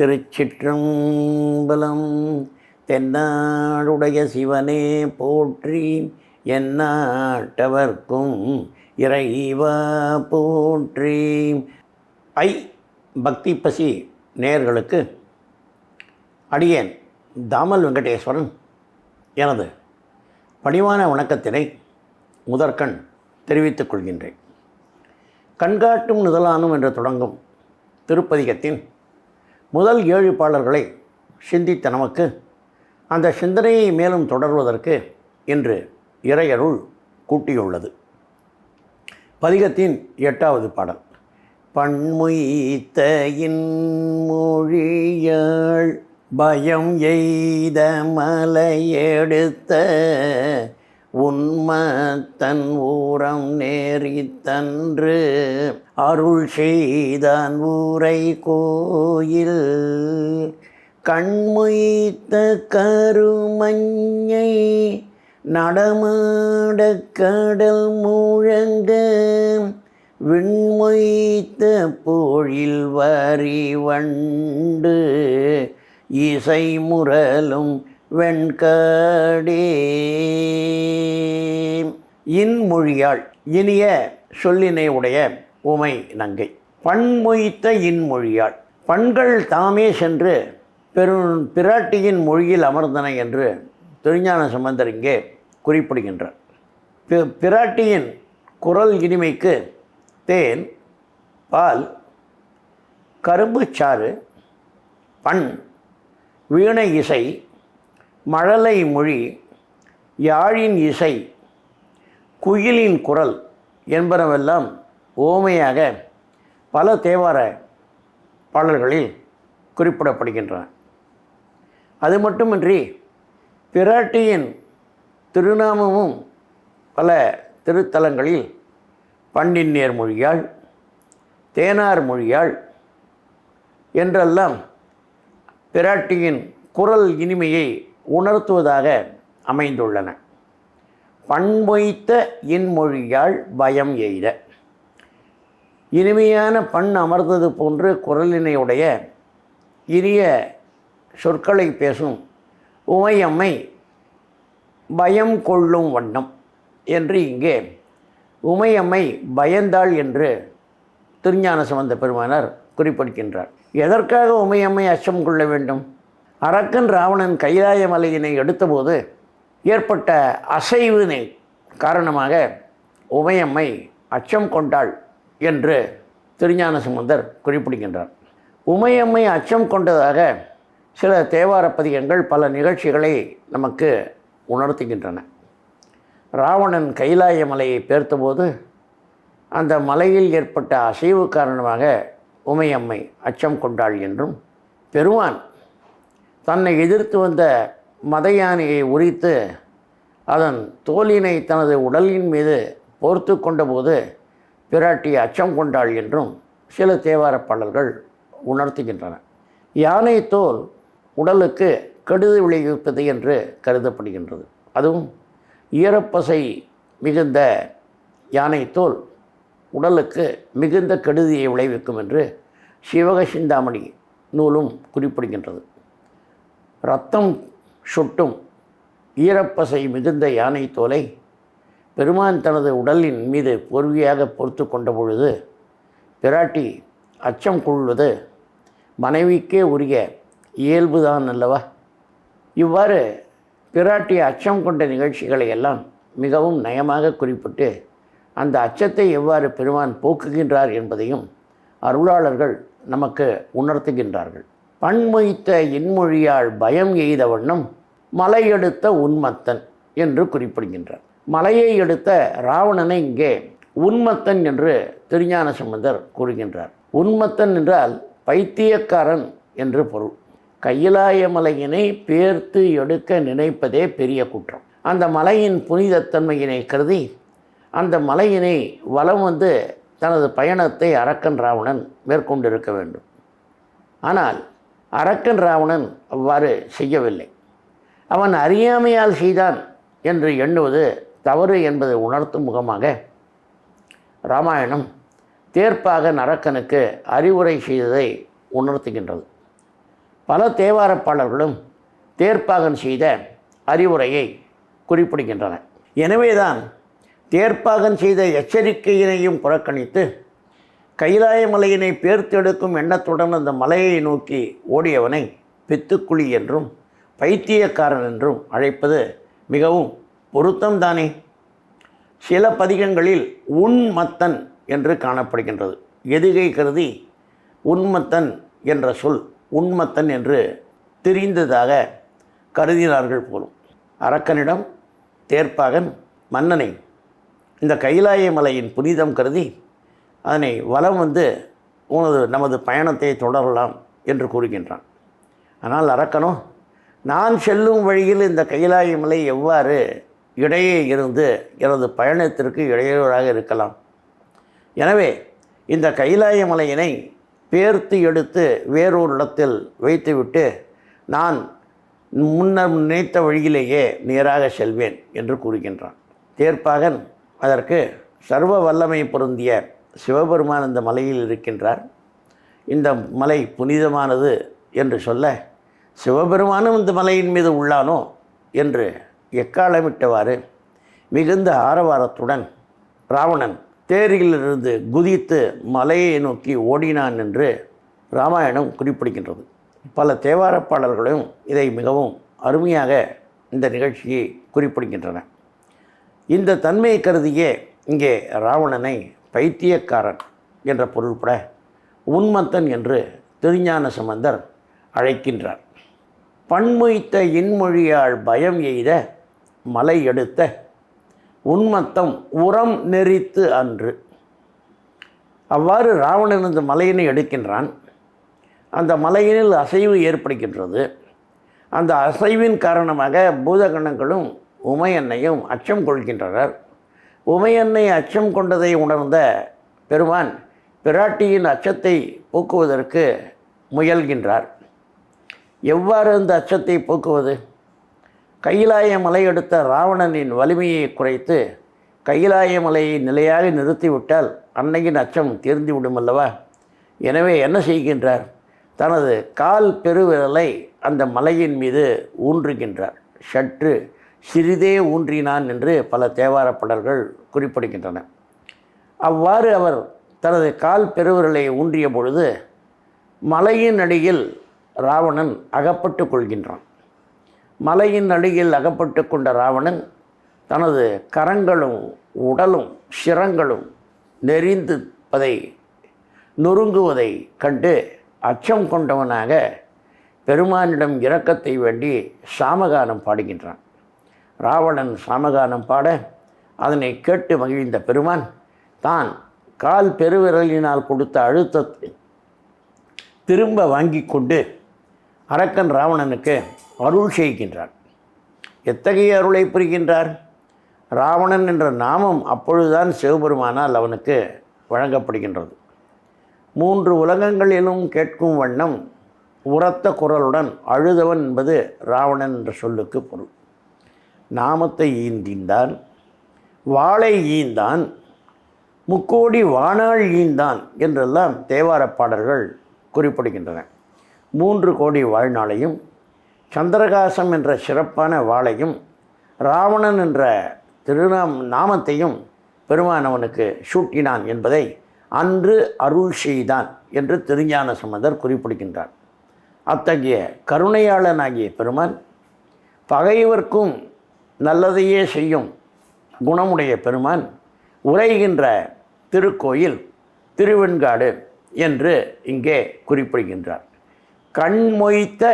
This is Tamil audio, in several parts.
திருச்சிற்றம்பலம் தென்னாடுடைய சிவனே போற்றி எந்நாட்டவர்க்கும் இறைவா போற்றி. ஐ பக்தி பசி நேயர்களுக்கு அடியேன் தாமல் வெங்கடேஸ்வரன் எனது பணிவான வணக்கத்தினை முதற்கண் தெரிவித்துக் கொள்கின்றேன். கண்காட்டும் நிதலானும் என்று தொடங்கும் திருப்பதிகத்தின் முதல் ஏழு பாடல்களை சிந்தித்த நமக்கு அந்த சிந்தனையை மேலும் தொடர்வதற்கு இன்று இறையருள் கூட்டியுள்ளது. பதிகத்தின் எட்டாவது பாடல் பண்முய்த்த இன்மொழியாள் பயம் எய்த மலையெடுத்த உண்மத்தன் ஊரம் நேரித்தன்று அருள் செய்தான் ஊரை கோயில். கண்முய்த்த கருமஞ்சை நடமாட கடல் முழங்க விண்மொய்த்த பொழில் வரி வண்டு இசை முரலும் வெண்கடி. இன்மொழியாள் இனிய சொல்லினை உடைய உமை நங்கை. பண்மொய்த்த இன்மொழியாள் பண்கள் தாமே சென்று பெரும் பிராட்டியின் மொழியில் அமர்ந்தன என்று திருஞான சம்பந்தர் இங்கே குறிப்பிடுகின்றார். பிராட்டியின் குரல் இனிமைக்கு தேன் பால் கரும்புச்சாறு பண் வீணை இசை மழலை மொழி யாழின் இசை குயிலின் குரல் என்பனவெல்லாம் ஓமையாக பல தேவார பாடல்களில் குறிப்பிடப்படுகின்றன. அது மட்டுமின்றி பிராட்டியின் திருநாமமும் பல திருத்தலங்களில் பண்டின் நேர் மொழியாள் தேனார் மொழியாள் என்றெல்லாம் பிராட்டியின் குரல் இனிமையை உணர்த்துவதாக அமைந்துள்ளன. பண்பொய்த்த இன்மொழியால் பயம் எய்த. இனிமையான பண் அமர்ந்தது போன்று குரலினையுடைய இனிய சொற்களை பேசும் உமையம்மை பயம் கொள்ளும் வண்ணம் என்று இங்கே உமையம்மை பயந்தாள் என்று திருஞான சம்பந்த பெருமானார் குறிப்பிடுகின்றார். எதற்காக உமையம்மை அச்சம் கொள்ள வேண்டும்? அரக்கன் ராவணன் கைலாய மலையினை எடுத்தபோது ஏற்பட்ட அசைவினை காரணமாக உமையம்மை அச்சம் கொண்டாள் என்று திருஞான சம்பந்தர் குறிப்பிடுகின்றார். உமையம்மை அச்சம் கொண்டதாக சில தேவார பதிகங்கள் பல நிகழ்ச்சிகளை நமக்கு உணர்த்துகின்றன. ராவணன் கைலாய மலையை பேர்த்தபோது அந்த மலையில் ஏற்பட்ட அசைவு காரணமாக உமையம்மை அச்சம் கொண்டாள் என்றும் பெருமான் தன்னை எதிர்த்து வந்த மத யானையை உரித்து அதன் தோலினை தனது உடலின் மீது போர்த்து கொண்டபோது பிராட்டி அச்சம் கொண்டாள் என்றும் சில தேவார பாடல்கள் உணர்த்துகின்றன. யானை தோல் உடலுக்கு கெடுதி விளைவிப்பது என்று கருதப்படுகின்றது. அதுவும் ஈரப்பசை மிகுந்த யானை தோல் உடலுக்கு மிகுந்த கெடுதியை விளைவிக்கும் என்று சிவக சிந்தாமணி நூலும் குறிப்பிடுகின்றது. ரத்தம் சுட்டும் ஈரப்பசை மிகுந்த யானை தோலை பெருமான் தனது உடலின் மீது பொறுவியாக பொறுத்து கொண்ட பொழுது பிராட்டி அச்சம் கொள்வது மனைவிக்கே உரிய இயல்புதான் அல்லவா? இவ்வாறு பிராட்டி அச்சம் கொண்ட நிகழ்ச்சிகளை எல்லாம் மிகவும் நயமாக குறிப்பிட்டு அந்த அச்சத்தை எவ்வாறு பெருமான் போக்குகின்றார் என்பதையும் அருளாளர்கள் நமக்கு உணர்த்துகின்றார்கள். பண்மொய்த்த இன்மொழியால் பயம் எய்த வண்ணம் மலையெடுத்த உன்மத்தன் என்று குறிப்பிடுகின்றார். மலையை எடுத்த ராவணனை இங்கே உன்மத்தன் என்று திருஞான சம்பந்தர் கூறுகின்றார். உன்மத்தன் என்றால் பைத்தியக்காரன் என்று பொருள். கையிலாய மலையினை பேர்த்து எடுக்க நினைப்பதே பெரிய குற்றம். அந்த மலையின் புனிதத்தன்மையினை கருதி அந்த மலையினை வலம் வந்து தனது பயணத்தை அரக்கன் ராவணன் மேற்கொண்டிருக்க வேண்டும். ஆனால் அரக்கன் ராவணன் அவ்வாறு செய்யவில்லை. அவன் அறியாமையால் செய்தான் என்று எண்ணுவது தவறு என்பதை உணர்த்தும் முகமாக ராமாயணம் தேர்ப்பாக நரக்கனுக்கு அறிவுரை செய்ததை உணர்த்துகின்றது. பல தேவாரப்பாளர்களும் தேர்ப்பாகன் செய்த அறிவுரையை குறிப்பிடுகின்றன. எனவேதான் தேர்ப்பாகன் செய்த எச்சரிக்கையினையும் புறக்கணித்து கைலாய மலையினை பேர்த்தெடுக்கும் எண்ணத்துடன் அந்த மலையை நோக்கி ஓடியவனை பித்துக்குழி என்றும் பைத்தியக்காரன் என்றும் அழைப்பது மிகவும் பொருத்தம்தானே? சில பதிகங்களில் உண்மத்தன் என்று காணப்படுகின்றது. எதுகை கருதி உண்மத்தன் என்ற சொல் உண்மத்தன் என்று தெரிந்ததாக கருதினார்கள் போலும். அரக்கனிடம் தேர்ப்பாகன் மன்னனை இந்த கைலாய மலையின் புனிதம் கருதி அதனை வலம் வந்து உனது நமது பயணத்தை தொடரலாம் என்று கூறுகின்றான். ஆனால் அரக்கனோ நான் செல்லும் வழியில் இந்த கைலாய மலை எவ்வாறு இடையே இருந்து எனது பயணத்திற்கு இடையூறாக இருக்கலாம்? எனவே இந்த கைலாய மலையினை பேர்த்து எடுத்து வேறொரு இடத்தில் வைத்துவிட்டு நான் முன்னர் நினைத்த வழியிலேயே நேராக செல்வேன் என்று கூறுகின்றான். தேர்ப்பாகன் அதற்கு சர்வ வல்லமை பொருந்திய சிவபெருமான் இந்த மலையில் இருக்கின்றார். இந்த மலை புனிதமானது என்று சொல்ல சிவபெருமானும் இந்த மலையின் மீது உள்ளானோ என்று எக்காலமிட்டவாறு மிகுந்த ஆரவாரத்துடன் ராவணன் தேரிலிருந்து குதித்து மலையை நோக்கி ஓடினான் என்று ராமாயணம் குறிப்பிடுகின்றது. பல தேவார பாடல்களும் இதை மிகவும் அருமையாக இந்த நிகழ்ச்சியை குறிப்பிடுகின்றன. இந்த தன்மையை கருதியே இங்கே ராவணனை பைத்தியக்காரன் என்ற பொருள்பட உன்மத்தன் என்று திருஞான சம்பந்தர் அழைக்கின்றார். பன்மொய்த்த இன்மொழியால் பயம் எய்த மலை எடுத்த உன்மத்தம் உரம் நெறித்து அன்று. அவ்வாறு ராவணன் இந்த மலையினை எடுக்கின்றான். அந்த மலையினில் அசைவு ஏற்படுகின்றது. அந்த அசைவின் காரணமாக பூதகணங்களும் உமையன்னையும் அச்சம் கொள்கின்றனர். உமையன்னை அச்சம் கொண்டதை உணர்ந்த பெருமான் பிராட்டியின் அச்சத்தை போக்குவதற்கு முயல்கின்றார். எவ்வாறு அந்த அச்சத்தை போக்குவது? கையிலாய மலை எடுத்த ராவணனின் வலிமையை குறைத்து கையிலாய மலையை நிலையாக நிறுத்திவிட்டால் அன்னையின் அச்சம் தீர்ந்துவிடும் அல்லவா? எனவே என்ன செய்கின்றார்? தனது கால் பெருவிரலை அந்த மலையின் மீது ஊன்றுகின்றார். சற்று சிறிதே ஊன்றினான் என்று பல தேவார பாடல்கள் குறிப்பிடுகின்றன. அவ்வாறு அவர் தனது கால் பெருவிரலை ஊன்றிய பொழுது மலையின் அடியில் ராவணன் அகப்பட்டு கொள்கின்றான். மலையின் அடியில் அகப்பட்டு கொண்ட ராவணன் தனது கரங்களும் உடலும் சிரங்களும் நெறிந்துப்பதை நொறுங்குவதை கண்டு அச்சம் கொண்டவனாக பெருமானிடம் இரக்கத்தை வேண்டி சாமகானம் பாடுகின்றான். ராவணன் சாமகானம் பாட அதனை கேட்டு மகிழ்ந்த பெருமான் தான் கால் பெருவிரலினால் கொடுத்த அழுத்தத்தை திரும்ப வாங்கி கொண்டு அரக்கன் ராவணனுக்கு அருள் செய்கின்றார் எத்தகைய அருளை புரிகின்றார்? ராவணன் என்ற நாமம் அப்பொழுதுதான் சிவபெருமானால் அவனுக்கு வழங்கப்படுகின்றது. மூன்று உலகங்களிலும் கேட்கும் வண்ணம் உரத்த குரலுடன் அழுதவன் என்பது ராவணன் என்ற சொல்லுக்கு பொருள். நாமத்தை ஈந்திந்தான். வாளை ஈந்தான். முக்கோடி வானாள் ஈந்தான் என்றெல்லாம் தேவாரப் பாடல்கள் குறிப்பிடுகின்றன. மூன்று கோடி வாழ்நாளையும் சந்திரகாசம் என்ற சிறப்பான வாளையும் ராவணன் என்ற திருநாம் நாமத்தையும் பெருமானவனுக்கு சூட்டினான் என்பதை அன்று அருள் செய்தான் என்று திருஞான சம்பந்தர் குறிப்பிடுகின்றார். அத்தகைய கருணையாளனாகிய பெருமான் பகைவர்க்கும் நல்லதையே செய்யும் குணமுடைய பெருமான் உரைகின்ற திருக்கோயில் திருவெண்காடு என்று இங்கே குறிப்பிடுகின்றார். கண்மொய்த்த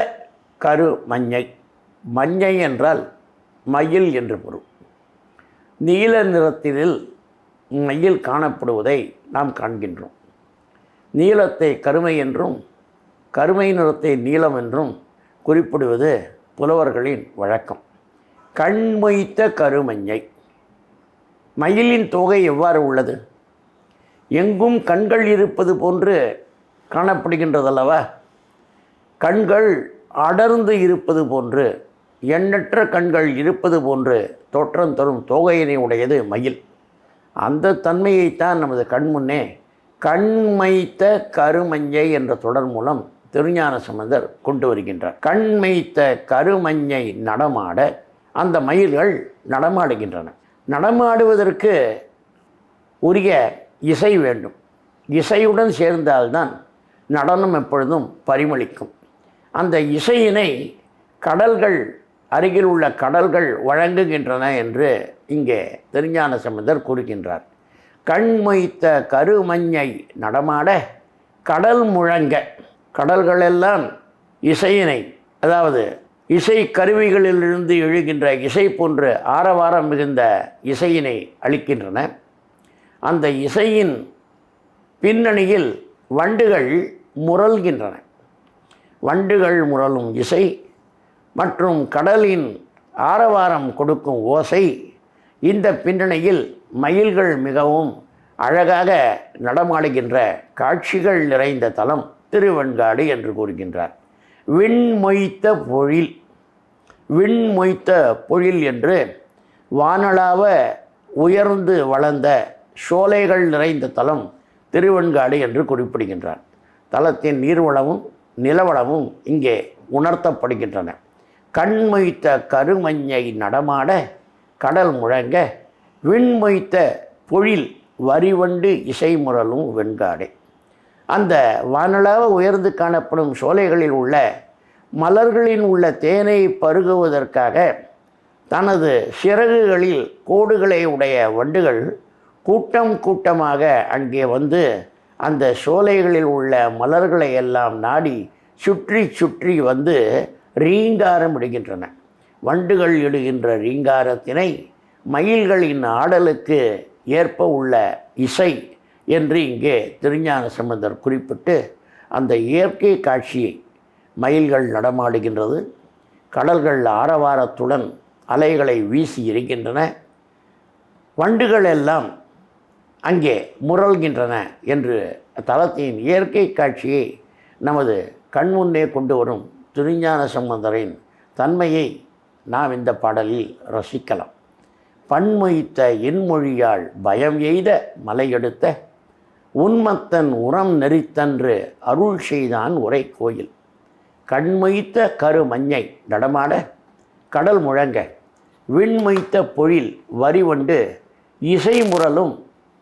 கரு மஞ்சை. மஞ்சை என்றால் மயில் என்று பொருள். நீல நிறத்தில் மயில் காணப்படுவதை நாம் காண்கின்றோம். நீளத்தை கருமை என்றும் கருமை நிறத்தை நீளம் என்றும் குறிப்பிடுவது புலவர்களின் வழக்கம். கண்மொய்த்த கருமஞ்சை. மயிலின் தொகை எவ்வாறு உள்ளது? எங்கும் கண்கள் இருப்பது போன்று காணப்படுகின்றதல்லவா? கண்கள் அடர்ந்து இருப்பது போன்று எண்ணற்ற கண்கள் இருப்பது போன்று தோற்றம் தரும் தோகையினை உடையது மயில். அந்த தன்மையைத்தான் நமது கண்முன்னே கண்மைத்த கருமஞ்சை என்ற தொடர் மூலம் திருஞான சம்பந்தர் கொண்டு வருகின்றார். கண் கருமஞ்சை நடமாட அந்த மயில்கள் நடமாடுகின்றன. நடமாடுவதற்கு உரிய இசை வேண்டும். இசையுடன் சேர்ந்தால்தான் நடனம் எப்பொழுதும் பரிமளிக்கும். அந்த இசையினை கடல்கள் அருகில் உள்ள கடல்கள் வழங்குகின்றன என்று இங்கே திருஞான சம்பந்தர் கூறுகின்றார். கண் மொய்த்த கருமஞ்சை நடமாட கடல் முழங்க கடல்களெல்லாம் இசையினை அதாவது இசை கருவிகளிலிருந்து எழுகின்ற இசை போன்ற ஆரவாரம் மிகுந்த இசையினை அளிக்கின்றன. அந்த இசையின் பின்னணியில் வண்டுகள் முரல்கின்றன. வண்டுகள் முரலும் இசை மற்றும் கடலின் ஆரவாரம் கொடுக்கும் ஓசை இந்த பின்னணியில் மயில்கள் மிகவும் அழகாக நடமாடுகின்ற காட்சிகள் நிறைந்த தலம் திருவெண்காடு என்று கூறுகின்றார். விண்மொய்த்த பொழில். விண்மொய்த்த பொழில் என்று வானளாவ உயர்ந்து வளர்ந்த சோலைகள் நிறைந்த தலம் திருவெண்காடு என்று குறிப்பிடுகின்றார் தலத்தின் நீர்வளமும் நிலவளமும் இங்கே உணர்த்தப்படுகின்றன. கண்மொய்த்த கருமஞ்சை நடமாட கடல் முழங்க விண்மொய்த்த பொழில் வரிவண்டு இசைமுரலும் வெண்காடே. அந்த வானளாவ உயர்ந்து காணப்படும் சோலைகளில் உள்ள மலர்களின் உள்ள தேனை பருகுவதற்காக தனது சிறகுகளில் கோடுகளை உடைய வண்டுகள் கூட்டம் கூட்டமாக அங்கே வந்து அந்த சோலைகளில் உள்ள மலர்களை எல்லாம் நாடி சுற்றி சுற்றி வந்து ரீங்காரம் இடுகின்றன. வண்டுகள் இடுகின்ற ரீங்காரத்தினை மயில்களின் ஆடலுக்கு ஏற்ப உள்ள இசை என்று இங்கே திருஞான சம்பந்தர் குறிப்பிட்டு அந்த இயற்கை காட்சியை மயில்கள் நடமாடுகின்றது கடல்கள் ஆரவாரத்துடன் அலைகளை வீசி இருக்கின்றன வண்டுகள் எல்லாம் அங்கே முரல்கின்றன என்று தலத்தின் இயற்கை காட்சியை நமது கண்முன்னே கொண்டு வரும் திருஞான சம்பந்தரின் தன்மையை நாம் இந்த பாடலில் ரசிக்கலாம். பன்மொய்த்த இன்மொழியால் பயம் எய்த மலையெடுத்த உன்மத்தன் உரம் நெறித்தன்று அருள் செய்தான் உரை கோயில். கண்மொய்த்த கரு மஞ்சை நடமாட கடல் முழங்க விண்மொய்த்த பொழில் வரிவண்டு இசை முரலும்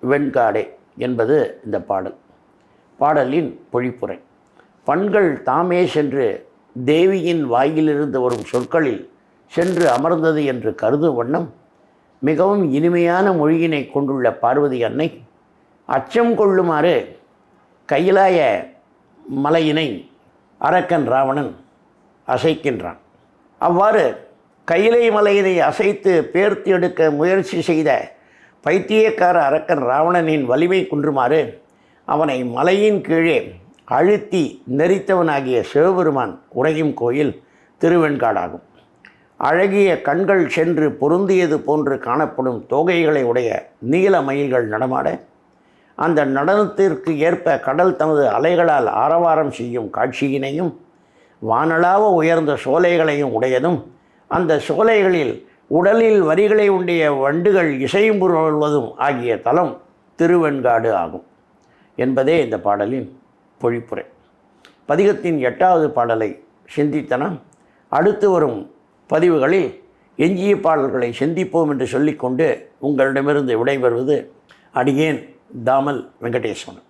வெண்காடே என்பது இந்த பாடல். பாடலின் பொழிப்புரை. பண்கள் தாமே சென்று தேவியின் வாயிலிருந்து வரும் சொற்களில் சென்று அமர்ந்தது என்று கருது வண்ணம் மிகவும் இனிமையான மொழியினை கொண்டுள்ள பார்வதி அன்னை அச்சம் கொள்ளுமாறு கையிலாய மலையினை அரக்கன் ராவணன் அசைக்கின்றான். அவ்வாறு கையிலை மலையினை அசைத்து பேர்த்து எடுக்க முயற்சி செய்த பைத்தியக்கார அரக்கன் ராவணனின் வலிமை குன்றுமாறு அவனை மலையின் கீழே அழுத்தி நெறித்தவனாகிய சிவபெருமான் உறையும் கோயில் திருவெண்காடாகும். அழகிய கண்கள் சென்று பொருந்தியது போன்று காணப்படும் தோகைகளை உடைய நீல மயில்கள் நடமாட அந்த நடனத்திற்கு ஏற்ப கடல் தனது அலைகளால் ஆரவாரம் செய்யும் காட்சியினையும் வானளாவ உயர்ந்த சோலைகளையும் உடையதும் அந்த சோலைகளில் உடலில் வரிகளை உண்டிய வண்டுகள் இசையும் புரள்வதும் ஆகிய தலம் திருவெண்காடு ஆகும் என்பதே இந்த பாடலின் பொழிப்புரை. பதிகத்தின் எட்டாவது பாடலை சிந்தித்தனம் அடுத்து வரும் பதிவுகளில் எஞ்சிய பாடல்களை சிந்திப்போம் என்று சொல்லிக்கொண்டு உங்களிடமிருந்து விடைபெறுவது அடியேன். தாமல் வெங்கடேஸ்வரன்